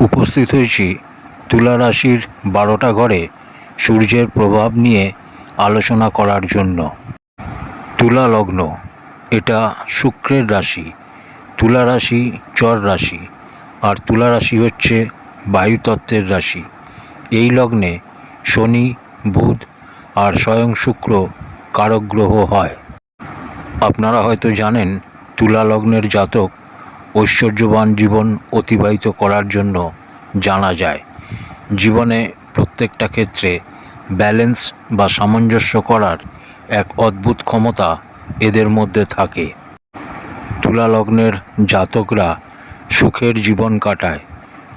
উপস্থিত হয়েছি। তুলা রাশির বারোটা ঘরে সূর্যের প্রভাব নিয়ে আলোচনা করার জন্য। তুলা লগ্ন, এটা শুক্রের রাশি। তুলা রাশি চর রাশি, আর তুলা রাশি হচ্ছে বায়ুতত্ত্বের রাশি। এই লগ্নে শনি, বুধ, আর স্বয়ং শুক্র কারক গ্রহ হয়। আপনারা হয়তো জানেন, তুলা লগ্নের জাতক ঐশ্বর্যবান জীবন অতিবাহিত করার জন্য জানা যায়, জীবনে প্রত্যেকটা ক্ষেত্রে ব্যালেন্স বা সামঞ্জস্য করার এক অদ্ভুত ক্ষমতা এদের মধ্যে থাকে। তুলা লগ্নের জাতকরা সুখের জীবন কাটায়,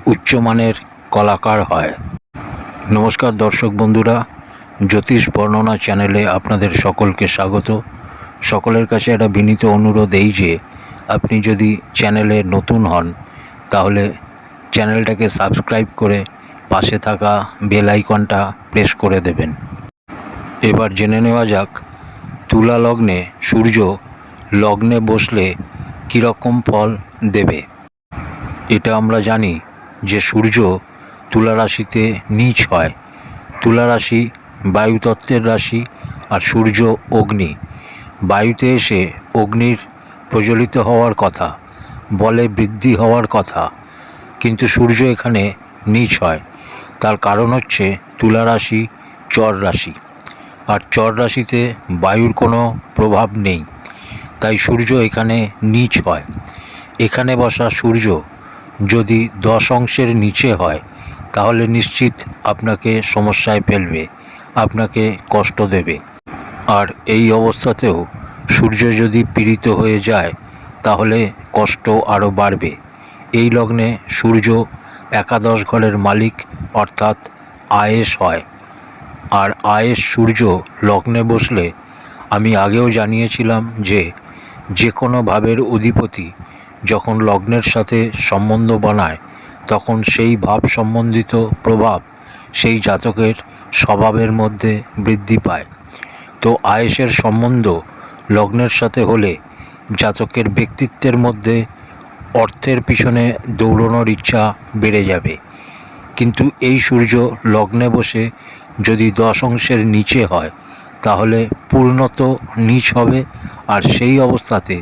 উচ্চমানের কলাকার হয়। নমস্কার দর্শক বন্ধুরা, জ্যোতিষ বর্ণনা চ্যানেলে আপনাদের সকলকে স্বাগত। সকলের কাছে একটা বিনীত অনুরোধ এই যে আপনি যদি চ্যানেলে নতুন হন, তাহলে চ্যানেলটাকে সাবস্ক্রাইব করে পাশে থাকা বেল আইকনটা প্রেস করে দেবেন। এবার জেনে নেওয়া যাক, তুলা লগ্নে সূর্য লগ্নে বসলে কীরকম ফল দেবে। এটা আমরা জানি যে সূর্য তুলা রাশিতে নীচ হয়। তুলা রাশি বায়ুতত্ত্বের রাশি আর সূর্য অগ্নি। বায়ুতে এসে অগ্নির প্রজ্বলিত হওয়ার কথা, বলে বৃদ্ধি হওয়ার কথা। কিন্তু সূর্য এখানে নীচ হয়। তার কারণ হচ্ছে তুলা রাশি, চর রাশি। আর চর রাশিতে বায়ুর কোনো প্রভাব নেই। তাই সূর্য এখানে নীচ হয়। এখানে বসা সূর্য যদি দশ অংশের নিচে হয়, তাহলে নিশ্চিত আপনাকে সমস্যায় ফেলবে, আপনাকে কষ্ট দেবে। আর এই অবস্থাতেও সূর্য যদি পীড়িত হয়ে যায়, তাহলে কষ্ট আরও বাড়বে। এই লগ্নে সূর্য একাদশ ঘরের মালিক, অর্থাৎ আয়েস হয়। আর আয়েস সূর্য লগ্নে বসলে, আমি আগেও জানিয়েছিলাম যে যে কোনো ভাবের অধিপতি যখন লগ্নের সাথে সম্বন্ধ বানায়, তখন সেই ভাব সম্বন্ধিত প্রভাব সেই জাতকের স্বভাবের মধ্যে বৃদ্ধি পায়। তো আয়েসের সম্বন্ধ লগ্নের সাথে হলে জাতকের ব্যক্তিত্বের মধ্যে অর্থের পিছনে দৌড়ানোর ইচ্ছা বেড়ে যাবে। কিন্তু এই সূর্য লগ্নে বসে যদি দশ অংশের নিচে হয়, তাহলে পূর্ণত নিচ হবে আর সেই অবস্থাতে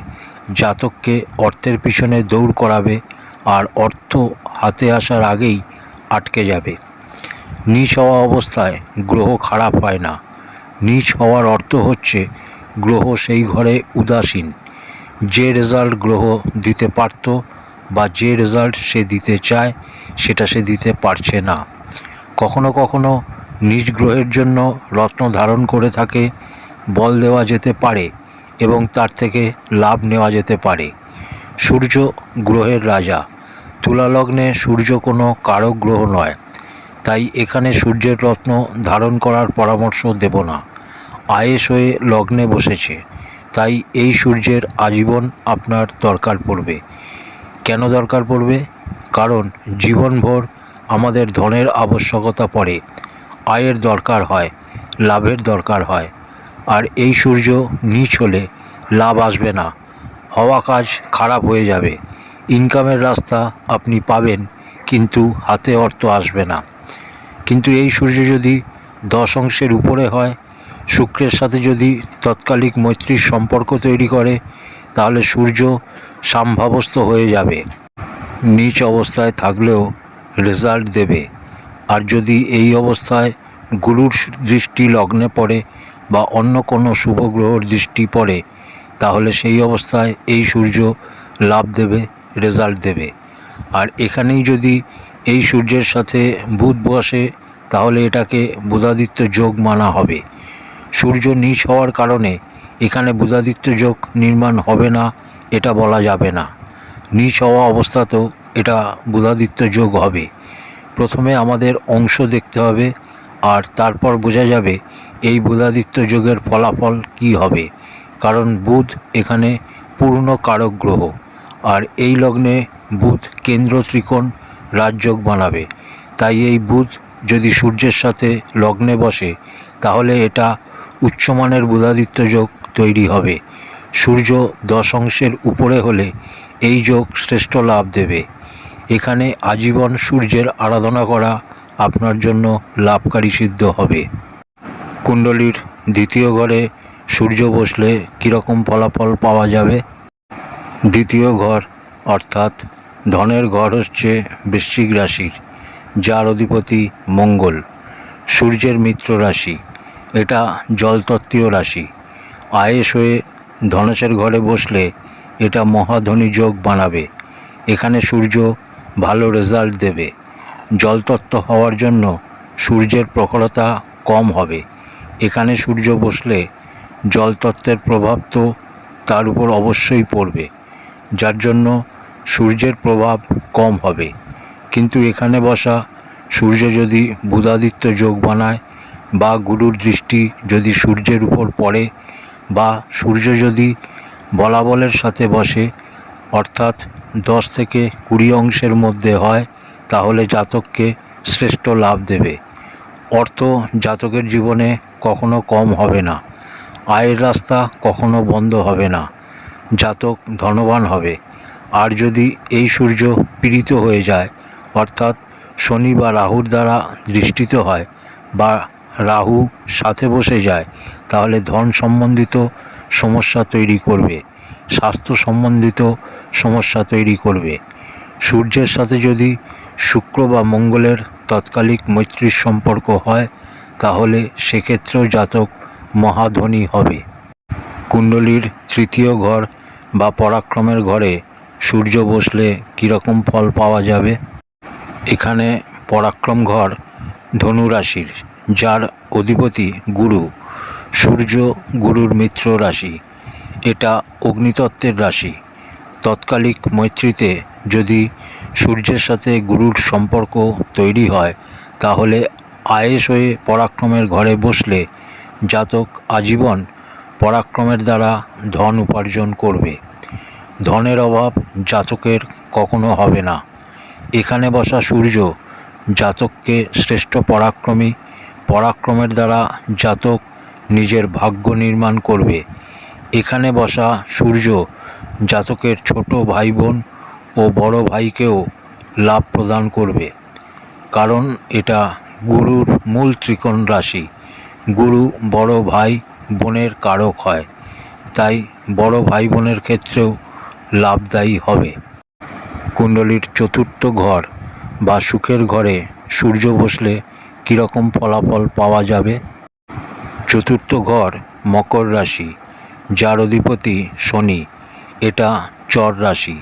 জাতককে অর্থের পিছনে দৌড় করাবে আর অর্থ হাতে আসার আগেই আটকে যাবে। নিচ হওয়া অবস্থায় গ্রহ খারাপ হয় না। নিচ হওয়ার অর্থ হচ্ছে গ্রহ সেই ঘরে উদাসীন। যে রেজাল্ট গ্রহ দিতে পারত বা যে রেজাল্ট সে দিতে চায়, সেটা সে দিতে পারছে না। কখনো কখনো নিজ গ্রহের জন্য রত্ন ধারণ করে থাকে, বল দেওয়া যেতে পারে এবং তার থেকে লাভ নেওয়া যেতে পারে। সূর্য গ্রহের রাজা। তুলা লগ্নে সূর্য কোনো কারক গ্রহ নয়, তাই এখানে সূর্যের রত্ন ধারণ করার পরামর্শ দেব না। আয়েস হয়ে লগ্নে বসেছে। তাই এই সূর্যের আজীবন আপনার দরকার পড়বে। কেন দরকার পড়বে? কারণ জীবনভর আমাদের ধনের আবশ্যকতা পড়ে। আয়ের দরকার হয়, লাভের দরকার হয়। আর এই সূর্য নিচ হলে লাভ আসবে না। হওয়া কাজ খারাপ হয়ে যাবে। ইনকামের রাস্তা আপনি পাবেন, কিন্তু হাতে অর্থ আসবে না। কিন্তু এই সূর্য যদি দশ অংশের উপরে হয় শুক্রের সাথে যদি তৎকালিক মৈত্রীর সম্পর্ক তৈরি করে, তাহলে সূর্য সাম্ভাবস্থ হয়ে যাবে। নিচ অবস্থায় থাকলেও রেজাল্ট দেবে। আর যদি এই অবস্থায় গুরুর দৃষ্টি লগ্নে পড়ে বা অন্য কোনো শুভ গ্রহর দৃষ্টি পড়ে, তাহলে সেই অবস্থায় এই সূর্য লাভ দেবে, রেজাল্ট দেবে। আর এখানেই যদি এই সূর্যের সাথে বুধ বসে, তাহলে এটাকে বুধাদিত্য যোগ মানা হবে। সূর্য নিচ হওয়ার কারণে এখানে বুধাদিত্য যোগ নির্মাণ হবে না, এটা বলা যাবে না। নিচ হওয়া অবস্থাতেও এটা বুধাদিত্য যোগ হবে। প্রথমে আমাদের অংশ দেখতে হবে আর তারপর বোঝা যাবে এই বুধাদিত্য যোগের ফলাফল কি হবে। কারণ বুধ এখানে পূর্ণ কারক গ্রহ আর এই লগ্নে বুধ কেন্দ্র ত্রিকোণ রাজযোগ বানাবে। তাই এই বুধ যদি সূর্যের সাথে লগ্নে বসে, তাহলে এটা উচ্চমানের বুধাদিত্য যোগ তৈরি হবে। সূর্য দশ অংশের উপরে হলে এই যোগ শ্রেষ্ঠ লাভ দেবে। এখানে আজীবন সূর্যের আরাধনা করা আপনার জন্য লাভকারী সিদ্ধ হবে। কুণ্ডলীর দ্বিতীয় ঘরে সূর্য বসলে কীরকম ফলাফল পাওয়া যাবে? দ্বিতীয় ঘর, অর্থাৎ ধনের ঘর হচ্ছে বৃশ্চিক রাশির, যার অধিপতি মঙ্গল। সূর্যের মিত্র রাশি। এটা জলতত্ত্বীয় রাশি। আয়েস হয়ে ধনেশের ঘরে বসলে এটা মহাধনী যোগ বানাবে। এখানে সূর্য ভালো রেজাল্ট দেবে। জলতত্ত্ব হওয়ার জন্য সূর্যের প্রখরতা কম হবে। এখানে সূর্য বসলে জলতত্ত্বের প্রভাব তো তার উপর অবশ্যই পড়বে। যার জন্য সূর্যের প্রভাব কম হবে। কিন্তু এখানে বসা সূর্য যদি বুধাদিত্য যোগ বানায় বা গুরুর দৃষ্টি যদি সূর্যের উপর পড়ে বা সূর্য যদি বলাবলের সাথে বসে, অর্থাৎ দশ থেকে কুড়ি অংশের মধ্যে হয়, তাহলে জাতককে শ্রেষ্ঠ লাভ দেবে। অর্থ জাতকের জীবনে কখনো কম হবে না। আয়ের রাস্তা কখনো বন্ধ হবে না। জাতক ধনবান হবে। আর যদি এই সূর্য পীড়িত হয়ে যায়, অর্থাৎ শনি বা রাহুর দ্বারা দৃষ্টিত হয় বা রাহু সাথে বসে যায়, তাহলে ধন সম্বন্ধিত সমস্যা তৈরি করবে, স্বাস্থ্য সম্বন্ধিত সমস্যা তৈরি করবে। সূর্যের সাথে যদি শুক্র বা মঙ্গলের তৎকালিক মৈত্রীর সম্পর্ক হয়, তাহলে সেক্ষেত্রেও জাতক মহাধনী হবে। কুণ্ডলীর তৃতীয় ঘর বা পরাক্রমের ঘরে সূর্য বসলে কীরকম ফল পাওয়া যাবে? এখানে পরাক্রম ঘর ধনু রাশির যার অধিপতি গুরু, সূর্য গুরুর মিত্র রাশি। এটা অগ্নিতত্ত্বের রাশি। তৎকালিক মৈত্রীতে যদি সূর্যের সাথে গুরুর সম্পর্ক তৈরি হয়, তাহলে আয়েস হয়ে পরাক্রমের ঘরে বসলে জাতক আজীবন পরাক্রমের দ্বারা ধন উপার্জন করবে। ধনের অভাব জাতকের কখনো হবে না। এখানে বসা সূর্য জাতককে শ্রেষ্ঠ পরাক্রমী পরাক্রমের দ্বারা জাতক নিজের ভাগ্য নির্মাণ করবে। এখানে বসা সূর্য জাতকের ছোট ভাই বোন ও বড় ভাইকেও লাভ প্রদান করবে। কারণ এটা গুরুর মূল ত্রিকোণ রাশি। গুরু বড় ভাই বোনের কারক হয়। তাই বড় ভাই বোনের ক্ষেত্রেও লাভদায়ী হবে। কুণ্ডলীর চতুর্থ ঘর বা সুখের ঘরে সূর্য বসলে কীরকম ফলাফল পাওয়া যাবে? চতুর্থ ঘর, মকর রাশি। যার অধিপতি শনি, এটা চর রাশি।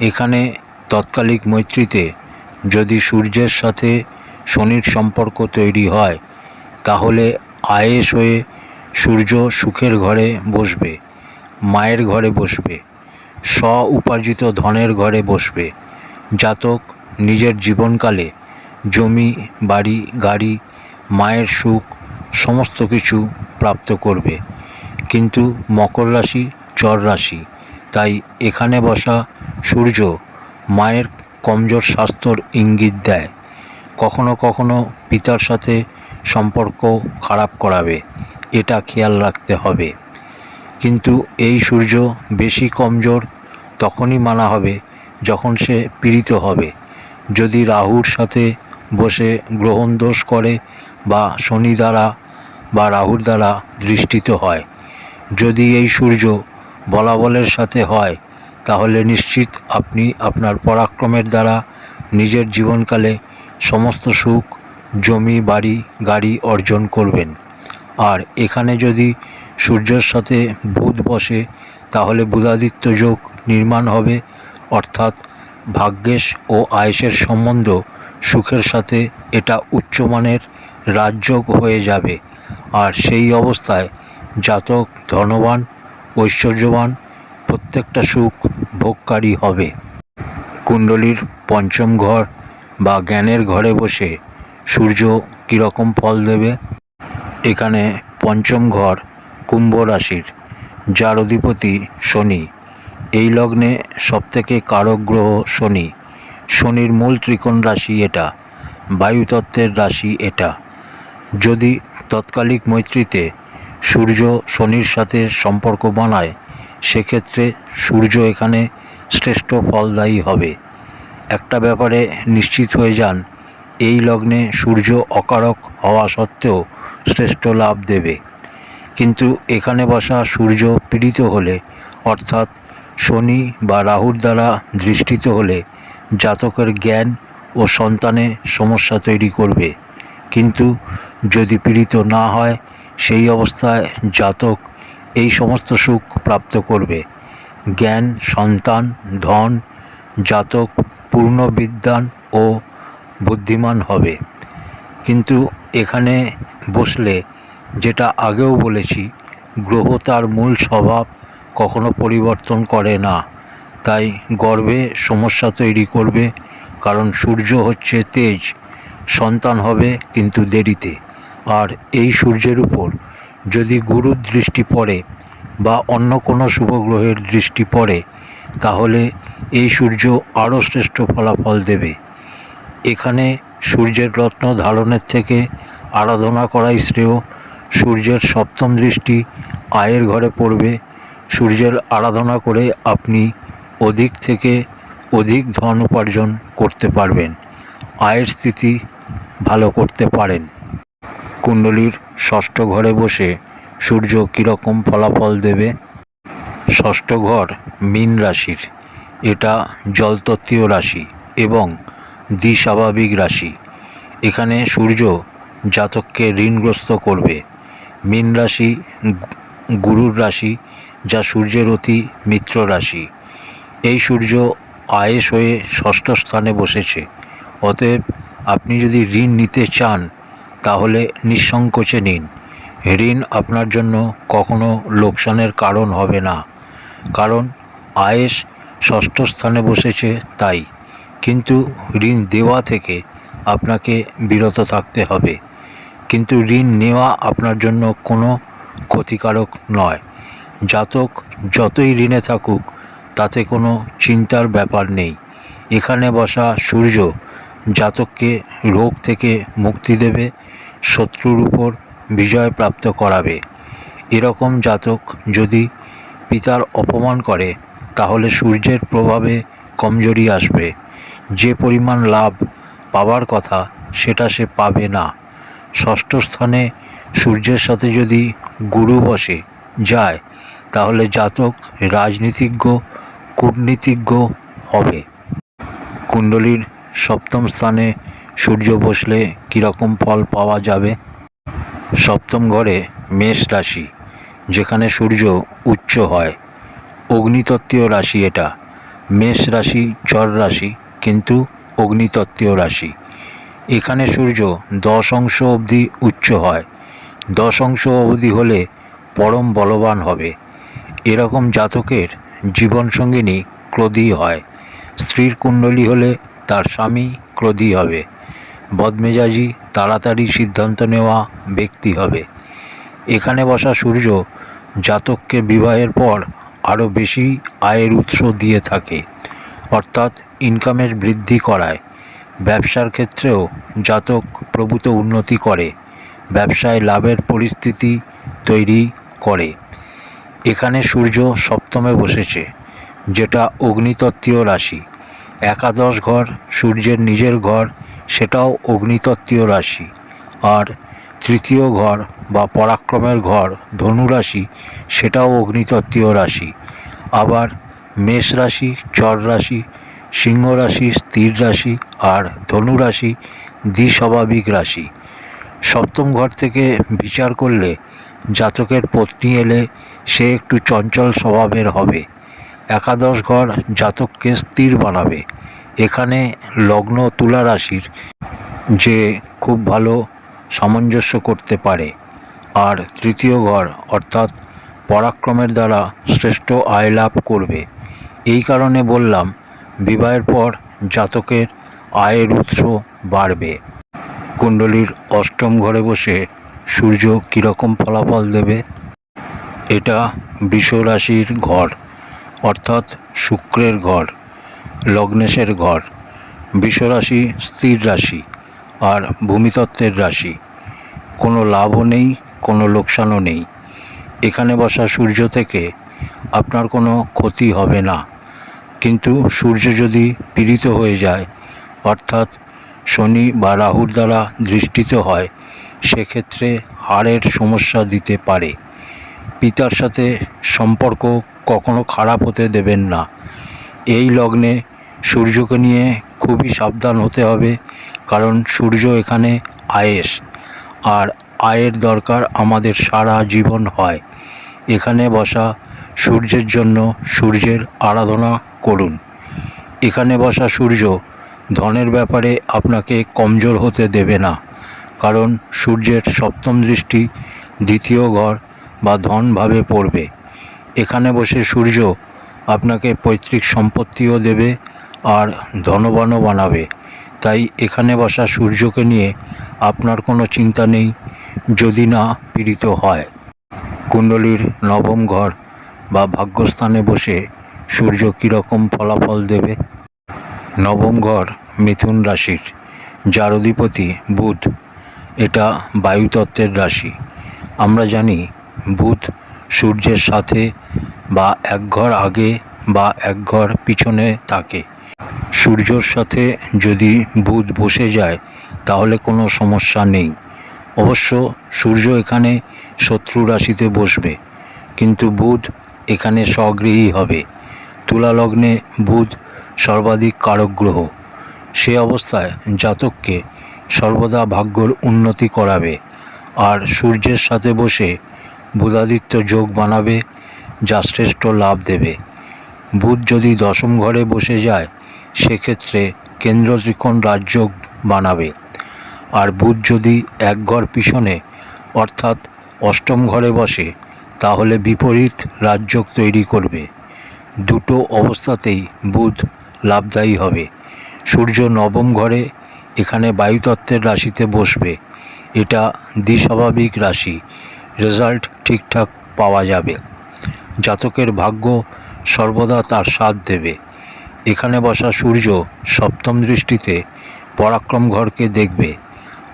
এখানে তৎকালিক মৈত্রীতে যদি সূর্যের সাথে শনির সম্পর্ক তৈরি হয়, তাহলে আয়েস হয়ে সূর্য সুখের ঘরে বসবে, মায়ের ঘরে বসবে স্ব উপার্জিত ধনের ঘরে বসবে। জাতক নিজের জীবনকালে জমি, বাড়ি, গাড়ি, মায়ের সুখ, সমস্ত কিছু প্রাপ্ত করবে। কিন্তু মকর রাশি চর রাশি, তাই এখানে বসা সূর্য মায়ের কমজোর স্বাস্থ্যর ইঙ্গিত দেয়। কখনো কখনো পিতার সাথে সম্পর্ক খারাপ করাবে, এটা খেয়াল রাখতে হবে। কিন্তু এই সূর্য বেশি কমজোর তখনই মানা হবে যখন সে পীড়িত হবে। যদি রাহুর সাথে বসে গ্রহণ দোষ করে বা শনি দ্বারা বা রাহুর দ্বারা দৃষ্টিত হয়। যদি এই সূর্য বলাবলের সাথে হয়, তাহলে নিশ্চিত আপনি আপনার পরাক্রমের দ্বারা নিজের জীবনকালে সমস্ত সুখ, জমি, বাড়ি, গাড়ি অর্জন করবেন। আর এখানে যদি সূর্যের সাথে বুধ বসে, তাহলে বুধাদিত্য যোগ নির্মাণ হবে, অর্থাৎ ভাগ্যেশ ও আয়েসের সম্বন্ধ সুখের সাথে এটা উচ্চমানের রাজযোগ হয়ে যাবে। আর সেই অবস্থায় জাতক, ধনবান, ঐশ্বর্যবান প্রত্যেকটা সুখ ভোগকারী হবে। কুণ্ডলীর পঞ্চম ঘর বা জ্ঞানের ঘরে বসে সূর্য কীরকম ফল দেবে? এখানে পঞ্চম ঘর কুম্ভ রাশির, যার অধিপতি শনি। এই লগ্নে সবথেকে কারক গ্রহ শনি। শনির মূল ত্রিকোণ রাশি এটা, বায়ুতত্ত্বের রাশি এটা। যদি তৎকালিক মৈত্রীতে সূর্য শনির সাথে সম্পর্ক বানায়, সেক্ষেত্রে সূর্য এখানে শ্রেষ্ঠ ফলদায়ী হবে। একটা ব্যাপারে নিশ্চিত হয়ে যান, এই লগ্নে সূর্য অকারক হওয়া সত্ত্বেও শ্রেষ্ঠ লাভ দেবে। কিন্তু এখানে বসা সূর্য পীড়িত হলে, অর্থাৎ শনি বা রাহুর দ্বারা দৃষ্টিত হলে জাতকের জ্ঞান ও সন্তানে সমস্যা তৈরি করবে। কিন্তু যদি পীড়িত না হয়, সেই অবস্থায় জাতক এই সমস্ত সুখ প্রাপ্ত করবে। জ্ঞান, সন্তান, ধন, জাতক পূর্ণ বিদ্যান ও বুদ্ধিমান হবে। কিন্তু এখানে বসলে, যেটা আগেও বলেছি, গ্রহ তার মূল স্বভাব কখনো পরিবর্তন করে না। তাই গর্ভে সমস্যা তৈরি করবে, কারণ সূর্য হচ্ছে তেজ, সন্তান হবে কিন্তু দেরিতে। আর এই সূর্যের উপর যদি গুরুর দৃষ্টি পড়ে বা অন্য কোনো শুভ গ্রহের দৃষ্টি পড়ে, তাহলে এই সূর্য আরও শ্রেষ্ঠ ফলাফল দেবে। এখানে সূর্যের রত্ন ধারণের থেকে আরাধনা করাই শ্রেয়। সূর্যের সপ্তম দৃষ্টি আয়ের ঘরে পড়বে। সূর্যের আরাধনা করে আপনি অধিক থেকে অধিক ধন উপার্জন করতে পারবেন। আয়ের স্থিতি ভালো করতে পারেন। কুণ্ডলীর ষষ্ঠ ঘরে বসে সূর্য কীরকম ফলাফল দেবে? ষষ্ঠ ঘর মীন রাশির। এটা জলতত্ত্বীয় রাশি এবং দ্বিস্বাভাবিক রাশি। এখানে সূর্য জাতককে ঋণগ্রস্ত করবে। মীন রাশি গুরুর রাশি যা সূর্যের অতি মিত্র রাশি। এই সূর্য আয়েস হয়ে ষষ্ঠ স্থানে বসেছে। অতএব আপনি যদি ঋণ নিতে চান, তাহলে নিঃসংকোচে নিন। ঋণ আপনার জন্য কখনো লোকসানের কারণ হবে না। কারণ আয়েস ষষ্ঠ স্থানে বসেছে তাই। কিন্তু ঋণ দেওয়া থেকে আপনাকে বিরত থাকতে হবে। কিন্তু ঋণ নেওয়া আপনার জন্য কোনো ক্ষতিকারক নয়। জাতক যতই ঋণে থাকুক তাতে কোনো চিন্তার ব্যাপার নেই। এখানে বসা সূর্য জাতককে রোগ থেকে মুক্তি দেবে, শত্রুর উপর বিজয় প্রাপ্ত করাবে। এরকম জাতক যদি পিতার অপমান করে, তাহলে সূর্যের প্রভাবে কমজোরি আসবে। যে পরিমাণ লাভ পাওয়ার কথা, সেটা সে পাবে না। ষষ্ঠ স্থানে সূর্যের সাথে যদি গুরু বসে যায়, তাহলে জাতক রাজনীতিজ্ঞ কূটনীতিজ্ঞ হবে। কুণ্ডলীর সপ্তম স্থানে সূর্য বসলে কীরকম ফল পাওয়া যাবে? সপ্তম ঘরে মেষ রাশি, যেখানে সূর্য উচ্চ হয়। অগ্নিতত্ত্বীয় রাশি এটা। মেষ রাশি, চর রাশি, কিন্তু অগ্নিতত্ত্বীয় রাশি। এখানে সূর্য দশ অংশ অবধি উচ্চ হয়। দশ অংশ অবধি হলে পরম বলবান হবে। এরকম জাতকের জীবনসঙ্গিনী ক্রোধী হয়। স্ত্রীর কুণ্ডলী হলে তার স্বামী ক্রোধী হবে। বদমেজাজি তাড়াতাড়ি সিদ্ধান্ত নেওয়া ব্যক্তি হবে। এখানে বসা সূর্য জাতককে বিবাহের পর আরও বেশি আয়ের উৎস দিয়ে থাকে, অর্থাৎ ইনকামের বৃদ্ধি করায়। ব্যবসার ক্ষেত্রেও জাতক প্রভূত উন্নতি করে, ব্যবসায় লাভের পরিস্থিতি তৈরি করে। এখানে সূর্য সপ্তমে বসেছে, যেটা অগ্নিতত্ত্বীয় রাশি। একাদশ ঘর সূর্যের নিজের ঘর, সেটাও অগ্নিতত্ত্বীয় রাশি। আর তৃতীয় ঘর বা পরাক্রমের ঘর ধনু রাশি, সেটাও অগ্নিতত্ত্বীয় রাশি। আবার মেষ রাশি, চর রাশি, সিংহ রাশি, স্থির রাশি আর ধনু রাশি দ্বিস্বাভাবিক রাশি। সপ্তম ঘর থেকে বিচার করলে জাতকের পত্নী এলে সে একটু চঞ্চল স্বভাবের হবে। একাদশ ঘর জাতককে স্থির বানাবে। এখানে লগ্ন তুলা রাশির যে খুব ভালো সামঞ্জস্য করতে পারে। আর তৃতীয় ঘর অর্থাৎ পরাক্রমের দ্বারা শ্রেষ্ঠ আয় লাভ করবে। এই কারণে বললাম, বিবাহের পর জাতকের আয়ের উৎস বাড়বে। কুণ্ডলীর অষ্টম ঘরে বসে সূর্য কীরকম ফলাফল দেবে এটা বৃষ রাশির ঘর, অর্থাৎ শুক্রের ঘর, লগ্নেশের ঘর। বৃষ রাশি স্থির রাশি আর ভূমিতত্ত্বের রাশি। কোনো লাভও নেই, কোনো লোকসানও নেই। এখানে বসা সূর্য থেকে আপনার কোনো ক্ষতি হবে না। কিন্তু সূর্য যদি পীড়িত হয়ে যায়, অর্থাৎ শনি বা রাহুর দ্বারা দৃষ্টিত হয়, সেক্ষেত্রে হাড়ের সমস্যা দিতে পারে। পিতার সাথে সম্পর্ক কখনো খারাপ হতে দেবেন না। এই লগ্নে সূর্যকে নিয়ে খুবই সাবধান হতে হবে, কারণ সূর্য এখানে আয়েস আর আয়ের দরকার আমাদের সারা জীবন হয়। এখানে বসা সূর্যের জন্য সূর্যের আরাধনা করুন। এখানে বসা সূর্য ধনের ব্যাপারে আপনাকে কমজোর হতে দেবে না, কারণ সূর্যের সপ্তম দৃষ্টি দ্বিতীয় ঘর বা ধনভাবে পড়বে। এখানে বসে সূর্য আপনাকে পৈতৃক সম্পত্তিও দেবে আর ধনবানও বানাবে। তাই এখানে বসা সূর্যকে নিয়ে আপনার কোনো চিন্তা নেই, যদি না পীড়িত হয়। কুণ্ডলীর নবম ঘর বা ভাগ্যস্থানে বসে সূর্য কীরকম ফলাফল দেবে? নবম ঘর মিথুন রাশির যার অধিপতি বুধ। এটা বায়ুতত্ত্বের রাশি। আমরা জানি বুধ সূর্যের সাথে বা এক ঘর আগে বা এক ঘর পিছনে থাকে। সূর্যর সাথে যদি বুধ বসে যায়, তাহলে কোনো সমস্যা নেই। অবশ্য সূর্য এখানে শত্রু রাশিতে বসবে, কিন্তু বুধ এখানে স্বগৃহী হবে। তুলা লগ্নে বুধ সর্বাধিক কারক গ্রহ। সে অবস্থায় জাতককে সর্বদা ভাগ্যর উন্নতি করাবে। আর সূর্যের সাথে বসে বুধাদিত্য যোগ বানাবে, যা শ্রেষ্ঠ লাভ দেবে। বুধ যদি দশম ঘরে বসে যায়, সেক্ষেত্রে কেন্দ্র ত্রিকোণ রাজ্য বানাবে। আর বুধ যদি এক ঘর পিছনে, অর্থাৎ অষ্টম ঘরে বসে, তাহলে বিপরীত রাজযোগ তৈরি করবে। দুটো অবস্থাতেই বুধ লাভদায়ী হবে। সূর্য নবম ঘরে, এখানে বায়ুতত্ত্বের রাশিতে বসবে। এটা দ্বিস্বাভাবিক রাশি। রেজাল্ট ঠিকঠাক পাওয়া যাবে। জাতকের ভাগ্য সর্বদা তার সাথ দেবে। এখানে বসা সূর্য সপ্তম দৃষ্টিতে পরাক্রম ঘরকে দেখবে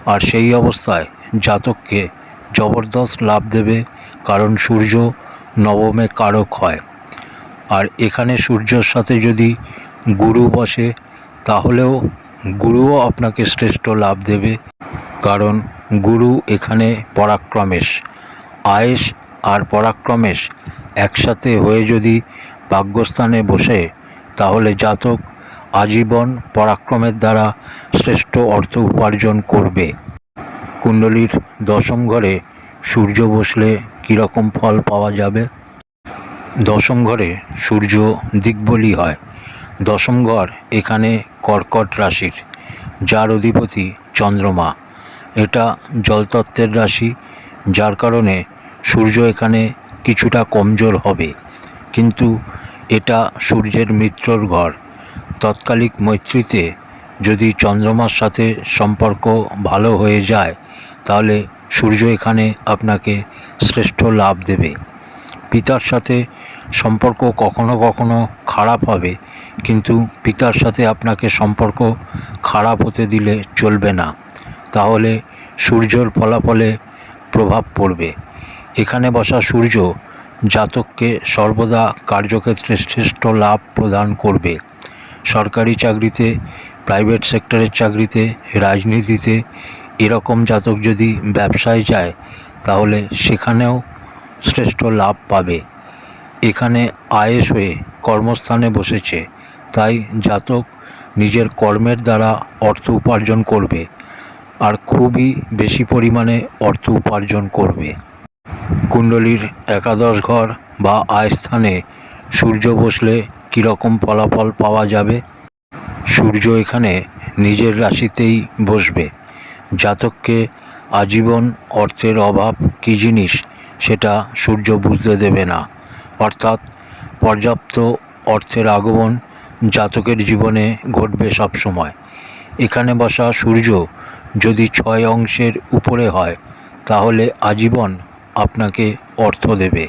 আর সেই অবস্থায় জাতককে জবরদস্ত লাভ দেবে কারণ সূর্য নবমে কারক হয়। আর এখানে সূর্যর সাথে যদি গুরু বসে, তাহলেও গুরুও আপনাকে শ্রেষ্ঠ লাভ দেবে। কারণ গুরু এখানে পরাক্রমেশ। আয়েস আর পরাক্রমেশ একসাথে হয়ে যদি ভাগ্যস্থানে বসে, তাহলে জাতক আজীবন পরাক্রমের দ্বারা শ্রেষ্ঠ অর্থ উপার্জন করবে। কুণ্ডলীর দশম ঘরে সূর্য বসলে কীরকম ফল পাওয়া যাবে? দশম ঘরে সূর্য দিকবলি হয়। দশম ঘর এখানে কর্কট রাশির, যার অধিপতি চন্দ্রমা। এটা জলতত্ত্বের রাশি, যার কারণে সূর্য এখানে কিছুটা কমজোর হবে। কিন্তু এটা সূর্যের মিত্রর ঘর। তৎকালিক মৈত্রীতে যদি চন্দ্রমার সাথে সম্পর্ক ভালো হয়ে যায়, তাহলে সূর্য এখানে আপনাকে শ্রেষ্ঠ লাভ দেবে। পিতার সাথে সম্পর্ক কখনো কখনো খারাপ হবে, কিন্তু পিতার সাথে আপনাকে সম্পর্ক খারাপ হতে দিলে চলবে না। তাহলে সূর্যর ফলাফলে প্রভাব পড়বে। এখানে বসা সূর্য জাতককে সর্বদা কার্যক্ষেত্রে শ্রেষ্ঠ লাভ প্রদান করবে। সরকারি চাকরিতে, প্রাইভেট সেক্টরের চাকরিতে, রাজনীতিতে এরকম জাতক যদি ব্যবসায় যায়, তাহলে সেখানেও শ্রেষ্ঠ লাভ পাবে। এখানে আয়েস হয়ে কর্মস্থানে বসেছে, তাই জাতক নিজের কর্মের দ্বারা অর্থ উপার্জন করবে, আর খুবই বেশি পরিমাণে অর্থ উপার্জন করবে। কুণ্ডলীর একাদশ ঘর বা আয়স্থানে সূর্য বসলে কীরকম ফলাফল পাওয়া যাবে? সূর্য এখানে নিজের রাশিতেই বসবে। জাতককে আজীবন অর্থের অভাব কী জিনিস সেটা সূর্য বুঝতে দেবে না। অর্থাৎ পর্যাপ্ত অর্থের আগমন জাতকের জীবনে ঘটবে সব সময় এখানে বসা সূর্য যদি ছয় অংশের উপরে হয়, তাহলে আজীবন আপনাকে অর্থ দেবে।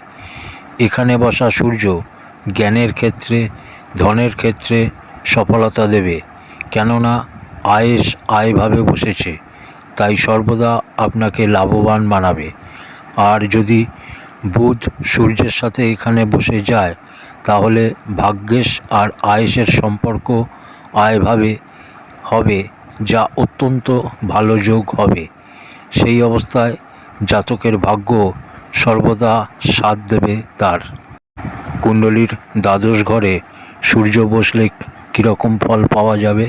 এখানে বসা সূর্য জ্ঞানের ক্ষেত্রে, ধনের ক্ষেত্রে সফলতা দেবে। কেননা আয়েস আয়ভাবে বসেছে, তাই সর্বদা আপনাকে লাভবান বানাবে। আর যদি বুধ সূর্যের সাথে এখানে বসে যায়, তাহলে ভাগ্যেশ আর আয়েসের সম্পর্ক আয়ভাবে হবে, যা অত্যন্ত ভালো যোগ হবে। সেই অবস্থায় জাতকের ভাগ্য সর্বদা সাথ দেবে তার। কুণ্ডলীর দ্বাদশ ঘরে সূর্য বসলে কীরকম ফল পাওয়া যাবে?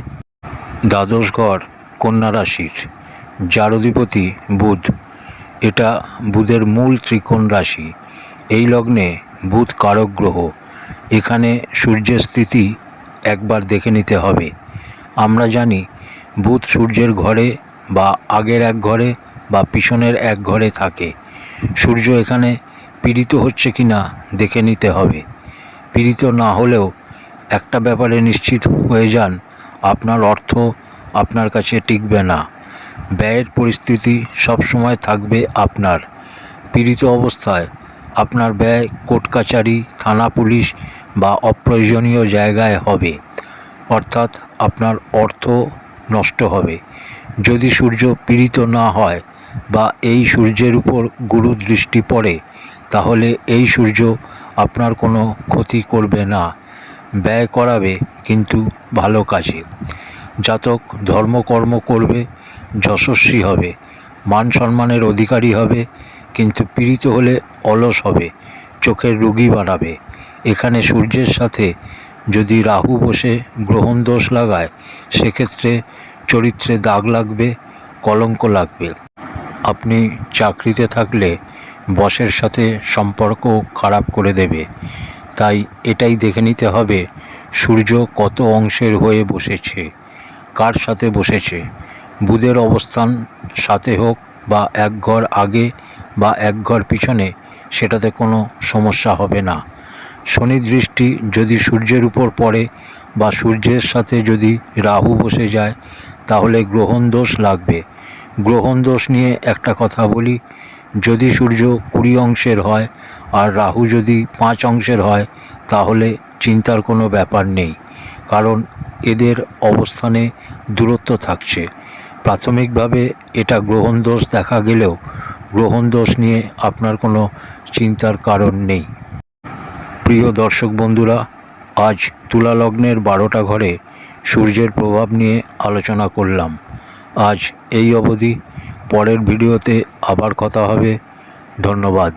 দ্বাদশ ঘর কন্যা রাশির যার অধিপতি বুধ। এটা বুধের মূল ত্রিকোণ রাশি। এই লগ্নে বুধ কারক গ্রহ। এখানে সূর্যের স্থিতি একবার দেখে নিতে হবে। আমরা জানি, বুধ সূর্যের ঘরে বা আগের এক ঘরে বা পিছনের এক ঘরে থাকে। সূর্য এখানে পীড়িত হচ্ছে কি না দেখে নিতে হবে। পীড়িত না হলেও একটা ব্যাপারে নিশ্চিত হয়ে যান, আপনার অর্থ আপনার কাছে টিকবে না। ব্যয়ের পরিস্থিতি সবসময় থাকবে আপনার। পীড়িত অবস্থায় আপনার ব্যয় কোর্ট কাচারি থানা পুলিশ বা অপ্রয়োজনীয় জায়গায় হবে। অর্থাৎ আপনার অর্থ নষ্ট হবে। যদি সূর্য পীড়িত না হয় বা এই সূর্যের উপর গুরু দৃষ্টি পড়ে, তাহলে এই সূর্য আপনার কোনো ক্ষতি করবে না। ব্যয় করাবে, কিন্তু ভালো কাজে। জাতক ধর্মকর্ম করবে, যশস্বী হবে। মান সম্মানের অধিকারী হবে, কিন্তু পীড়িত হলে অলস হবে, চোখের রুগী বাড়াবে এখানে সূর্যের সাথে যদি রাহু বসে গ্রহণ দোষ লাগায়, সেক্ষেত্রে চরিত্রে দাগ লাগবে, কলঙ্ক লাগবে। আপনি চাকরিতে থাকলে বসের সাথে সম্পর্ক খারাপ করে দেবে। তাই এটাই দেখে নিতে হবে, সূর্য কত অংশের হয়ে বসেছে, কার সাথে বসেছে, বুধের অবস্থান সাথে হোক বা এক ঘর আগে বা এক ঘর পিছনে, সেটাতে কোনো সমস্যা হবে না। শনি দৃষ্টি যদি সূর্যের উপর পড়ে বা সূর্যের সাথে যদি রাহু বসে যায়, তাহলে গ্রহণ দোষ লাগবে। গ্রহণ দোষ নিয়ে একটা কথা বলি। যদি সূর্য কুড়ি অংশের হয় আর রাহু যদি পাঁচ অংশের হয়, তাহলে চিন্তার কোনো ব্যাপার নেই, কারণ এদের অবস্থানে দূরত্ব থাকছে। প্রাথমিকভাবে এটা গ্রহণ দোষ দেখা গেলেও গ্রহণ দোষ নিয়ে আপনার কোনো চিন্তার কারণ নেই। প্রিয় দর্শক বন্ধুরা, আজ তুলা লগ্নের বারোটা ঘরে সূর্যের প্রভাব নিয়ে আলোচনা করলাম। আজ এই অবধি। পরের ভিডিওতে আবার কথা হবে। ধন্যবাদ।